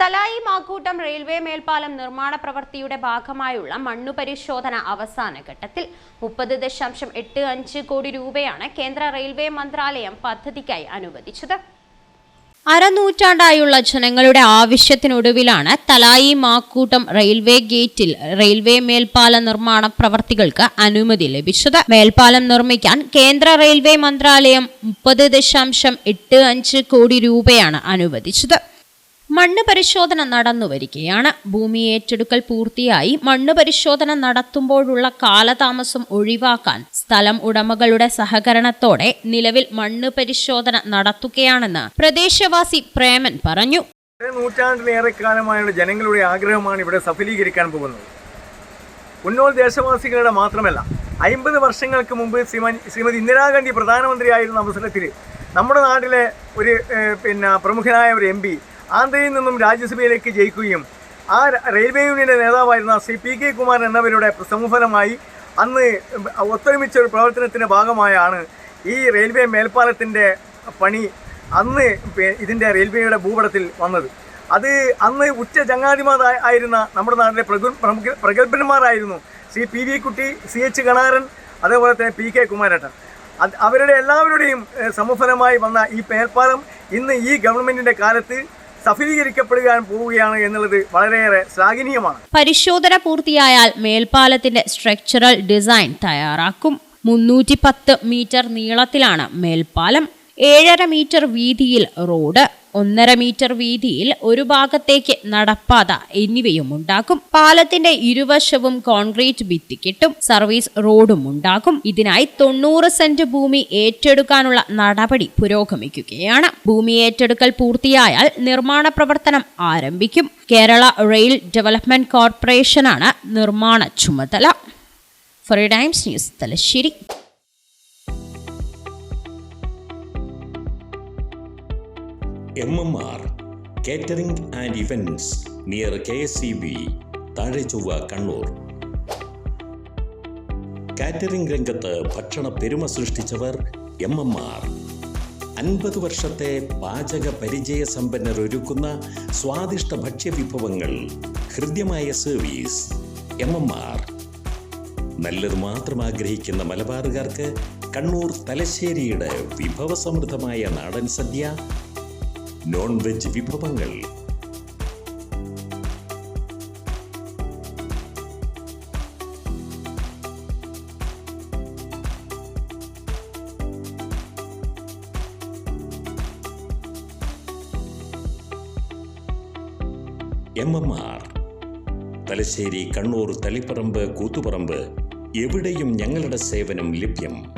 Thalayi Makkoottam railway മേൽപ്പാലം നിർമ്മാണ പ്രവൃത്തിയുടെ ഭാഗമായുള്ള മണ്ണു പരിശോധന അവസാന ഘട്ടത്തിൽ മുപ്പത് ദശാംശം എട്ട് അഞ്ച് കോടി രൂപയാണ് കേന്ദ്ര റെയിൽവേ മന്ത്രാലയം പദ്ധതിക്കായി അനുവദിച്ചത്. അരനൂറ്റാണ്ടായുള്ള ജനങ്ങളുടെ ആവശ്യത്തിനൊടുവിലാണ് തലായി മാക്കൂട്ടം റെയിൽവേ ഗേറ്റിൽ റെയിൽവേ മേൽപ്പാല നിർമ്മാണ പ്രവർത്തികൾക്ക് അനുമതി ലഭിച്ചത്. മേൽപ്പാലം നിർമ്മിക്കാൻ കേന്ദ്ര റെയിൽവേ മന്ത്രാലയം മുപ്പത് ദശാംശം എട്ട് അഞ്ച് കോടി രൂപയാണ് അനുവദിച്ചത്. മണ്ണ് പരിശോധന നടന്നുവരികയാണ് ഭൂമി ഏറ്റെടുക്കൽ പൂർത്തിയായി. മണ്ണ് പരിശോധന നടത്തുമ്പോഴുള്ള കാലതാമസം ഒഴിവാക്കാൻ സ്ഥലം ഉടമകളുടെ സഹകരണത്തോടെ നിലവിൽ മണ്ണ് പരിശോധന നടത്തുകയാണെന്ന് പ്രദേശവാസി പ്രേമൻ പറഞ്ഞു. നൂറ്റാണ്ടിലേറെ കാലമായുള്ള ജനങ്ങളുടെ ആഗ്രഹമാണ് ഇവിടെ സഫലീകരിക്കാൻ പോകുന്നത്. ഉന്നോൾ ദേശവാസികളുടെ മാത്രമല്ല അമ്പത് വർഷങ്ങൾക്ക് മുമ്പ് ശ്രീമതി ഇന്ദിരാഗാന്ധി പ്രധാനമന്ത്രിയായിരുന്ന അവസരത്തിൽ നമ്മുടെ നാട്ടിലെ ഒരു പിന്നെ പ്രമുഖനായ ഒരു എം ആന്ധ്രയിൽ നിന്നും രാജ്യസഭയിലേക്ക് ജയിക്കുകയും ആ റെയിൽവേ യൂണിയന്റെ നേതാവായിരുന്ന ശ്രീ പി കെ കുമാർ എന്നവരുടെ സംഫലമായി അന്ന് ഒത്തൊരുമിച്ച ഒരു പ്രവർത്തനത്തിന്റെ ഭാഗമായാണ് ഈ റെയിൽവേ മേൽപ്പാലത്തിന്റെ പണി അന്ന് ഇതിന്റെ റെയിൽവേയുടെ ഭൂപടത്തിൽ വന്നത്. അത് അന്ന് ഉച്ച ചങ്ങാതിമാർ ആയിരുന്ന നമ്മുടെ നാട്ടിലെ പ്രഗു പ്രഗത്ഭന്മാരായിരുന്നു Shri P V Kutty C H Kanaran അതേപോലെ തന്നെ പി കെ കുമാരേട്ടൻ. അവരുടെ എല്ലാവരുടെയും സമഫലമായി വന്ന ഈ മേൽപ്പാലം ഇന്ന് ഈ ഗവൺമെന്റിന്റെ കാലത്ത് സഫലീകരിക്കപ്പെടുവാൻ പോവുകയാണ് എന്നുള്ളത് വളരെയേറെ ശ്ലാഘനീയമാണ്. പരിശോധന പൂർത്തിയായാൽ മേൽപ്പാലത്തിന്റെ സ്ട്രക്ചറൽ ഡിസൈൻ തയ്യാറാക്കും. മുന്നൂറ്റി പത്ത് മീറ്റർ നീളത്തിലാണ് മേൽപ്പാലം. ഏഴര മീറ്റർ വീതിയിൽ റോഡ്. ഒന്നര മീറ്റർ വീതിയിൽ ഒരു ഭാഗത്തേക്ക് നടപ്പാത എന്നിവയും ഉണ്ടാക്കും. പാലത്തിന്റെ ഇരുവശവും കോൺക്രീറ്റ് ഭിത്തി കെട്ടും സർവീസ് റോഡും ഉണ്ടാക്കും. ഇതിനായി തൊണ്ണൂറ് സെന്റ് ഭൂമി ഏറ്റെടുക്കാനുള്ള നടപടി പുരോഗമിക്കുകയാണ്. ഭൂമി ഏറ്റെടുക്കൽ പൂർത്തിയായാൽ നിർമ്മാണ പ്രവർത്തനം ആരംഭിക്കും. കേരള റെയിൽ ഡെവലപ്മെന്റ് കോർപ്പറേഷനാണ് നിർമ്മാണ ചുമതല. Four times news Thalassery. M M R catering and events near K S C B താഴെ ചൊവ്വ കണ്ണൂർ കാറ്ററിംഗ് രംഗത്ത് ഭക്ഷണ പെരുമ സൃഷ്ടിച്ചവർ എം എം ആർ അൻപത് വർഷത്തെ പാചക പരിചയ സമ്പന്നർ ഒരുക്കുന്ന സ്വാദിഷ്ട ഭക്ഷ്യവിഭവങ്ങൾ ഹൃദ്യമായ സർവീസ് എം എം ആർ നല്ലത് മാത്രം ആഗ്രഹിക്കുന്ന മലബാറുകാർക്ക് കണ്ണൂർ തലശ്ശേരിയുടെ വിഭവസമൃദ്ധമായ നാടൻ സദ്യ നോൺ വെജ് വിഭവങ്ങൾ. M M R Thalassery Kannur Taliparamba Koothuparamba എവിടെയും ഞങ്ങളുടെ സേവനം ലഭ്യം.